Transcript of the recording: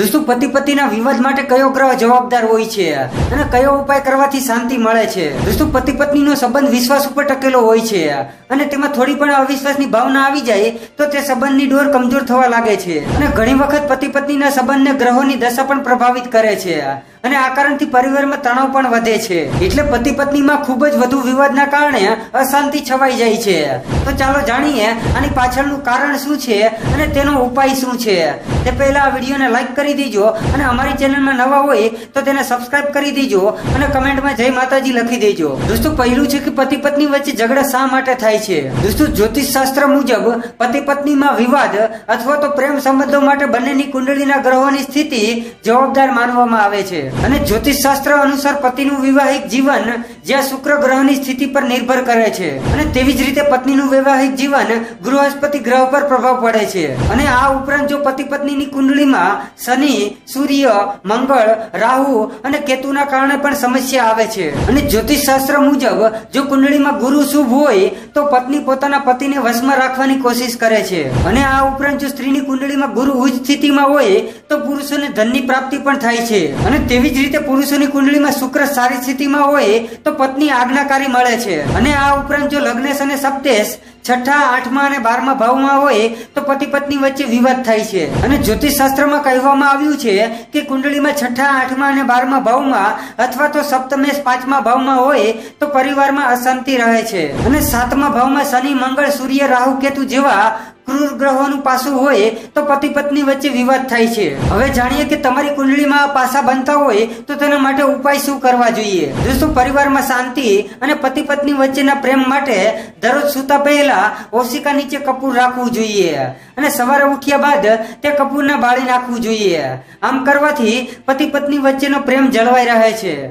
દોસ્તો પતિ પતિના વિવાદ માટે કયો ગ્રહ જવાબદાર હોય છે? અને કયો ઉપાય કરવાથી શાંતિ મળે છે? દોસ્તો પતિ પત્નીનો સંબંધ વિશ્વાસ ઉપર ટકેલો હોય છે. અને તેમાં થોડી પણ અવિશ્વાસની ભાવના આવી જાય, તો તે સંબંધની ડોર કમજોર થવા લાગે છે. અને ઘણી વખત પતિ પત્નીના સંબંધને ગ્રહોની દશા પણ પ્રભાવિત કરે છે. અને આ કારણથી પરિવારમાં તણાવ પણ વધે છે. એટલે પતિ પત્નીમાં ખૂબ જ વધુ વિવાદના કારણે અશાંતિ છવાઈ જાય છે. તો ચાલો જાણીએ આની પાછળનું કારણ શું છે અને તેનો ઉપાય શું છે. તે પહેલા આ વિડીયોને લાઈક કરી દેજો અને અમારી ચેનલમાં નવા હોય તો તેને સબસ્ક્રાઇબ કરી દેજો અને કમેન્ટમાં જય માતાજી લખી દેજો. દોસ્તો, પહેલું છે કે પતિ પત્ની વચ્ચે ઝઘડા શા માટે થાય છે? દોસ્તો જ્યોતિષ શાસ્ત્ર મુજબ પતિ પત્નીમાં વિવાદ અથવા તો પ્રેમ સંબંધો માટે બંનેની કુંડળીના ગ્રહોની સ્થિતિ જવાબદાર માનવામાં આવે છે. અને જ્યોતિષ શાસ્ત્ર અનુસાર પતિનું વિવાહિક જીવન જ્યાં શુક્ર ગ્રહની સ્થિતિ પર નિર્ભર કરે છે. અને તેવી જ રીતે પત્નીનું વૈવાહિક જીવન બૃહસ્પતિ ગ્રહ પર પ્રભાવ પડે છે. અને આ ઉપરાંત જો પતિ પત્નીની કુંડળીમાં શનિ, સૂર્ય, મંગળ, રાહુ અને કેતુના કારણે પણ સમસ્યા આવે છે. અને જ્યોતિષ શાસ્ત્ર મુજબ જો કુંડળીમાં ગુરુ શુભ હોય, તો પત્ની પોતાના પતિને વશમાં રાખવાની કોશિશ કરે છે. અને આ ઉપરાંત જો સ્ત્રીની કુંડળીમાં ગુરુ ઉચ્ચ સ્થિતિમાં હોય તો પુરુષોને ધનની પ્રાપ્તિ પણ થાય છે. અને તેવી જ રીતે પુરુષોની કુંડળીમાં શુક્ર સારી સ્થિતિમાં હોય તો પત્ની આજ્ઞાકારી મળે છે. અને આ ઉપરાંત જો લગ્નેશ અને સપ્તેશ છઠ્ઠા, આઠમા અને બારમા ભાવમાં હોય તો પતિ પત્ની વચ્ચે વિવાદ થાય છે. અને જ્યોતિષ શાસ્ત્રમાં કહેવામાં આવ્યું છે કે કુંડળીમાં છઠ્ઠા, આઠમા અને બારમા ભાવમાં અથવા તો સપ્તમેશ, પાંચમા ભાવમાં હોય તો પરિવારમાં અશાંતિ રહે છે. અને સાતમા ભાવમાં શનિ, મંગળ, સૂર્ય, રાહુ, કેતુ જેવા ક્રૂર ગ્રહોનું પાસું હોય તો પતિ પત્ની વચ્ચે વિવાદ થાય છે. હવે જાણીએ કે તમારી કુંડળીમાં પાસા બનતા હોય તો તેના માટે ઉપાય શું કરવા જોઈએ? દોસ્તો, પરિવારમાં શાંતિ અને પતિ પત્ની વચ્ચેના પ્રેમ માટે દરરોજ સૂતા પહેલા ઓશિકા નીચે કપૂર રાખવું જોઈએ અને સવારે ઉઠ્યા બાદ તે કપૂરને બાળી નાખવું જોઈએ. આમ કરવાથી પતિ પત્ની વચ્ચેનો પ્રેમ જળવાઈ રહે છે.